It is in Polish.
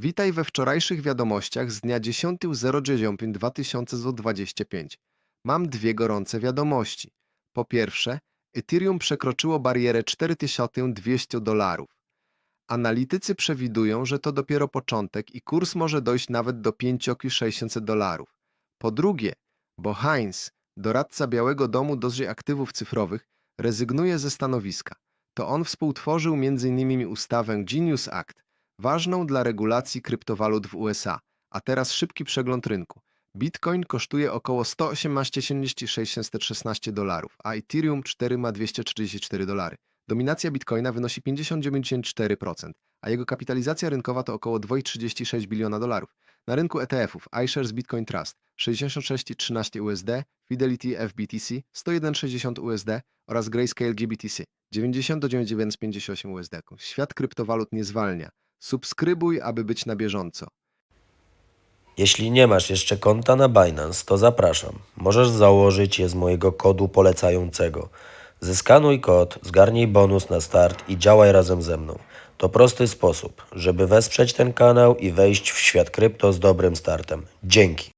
Witaj we wczorajszych wiadomościach z dnia 10.09.2025. Mam dwie gorące wiadomości. Po pierwsze, Ethereum przekroczyło barierę 4200 dolarów. Analitycy przewidują, że to dopiero początek i kurs może dojść nawet do 5600 dolarów. Po drugie, bo Heinz, doradca Białego Domu do aktywów cyfrowych, rezygnuje ze stanowiska. To on współtworzył m.in. ustawę Genius Act, ważną dla regulacji kryptowalut w USA. A teraz szybki przegląd rynku. Bitcoin kosztuje około 118 616 dolarów, a Ethereum 4 ma 244 dolary. Dominacja Bitcoina wynosi 59,4%, a jego kapitalizacja rynkowa to około 2,36 biliona dolarów. Na rynku ETF-ów iShares Bitcoin Trust 66,13 USD, Fidelity FBTC 101,60 USD oraz Grayscale GBTC 90 do 99,58 USD. Świat kryptowalut nie zwalnia. Subskrybuj, aby być na bieżąco. Jeśli nie masz jeszcze konta na Binance, to zapraszam. Możesz założyć je z mojego kodu polecającego. Zeskanuj kod, zgarnij bonus na start i działaj razem ze mną. To prosty sposób, żeby wesprzeć ten kanał i wejść w świat krypto z dobrym startem. Dzięki.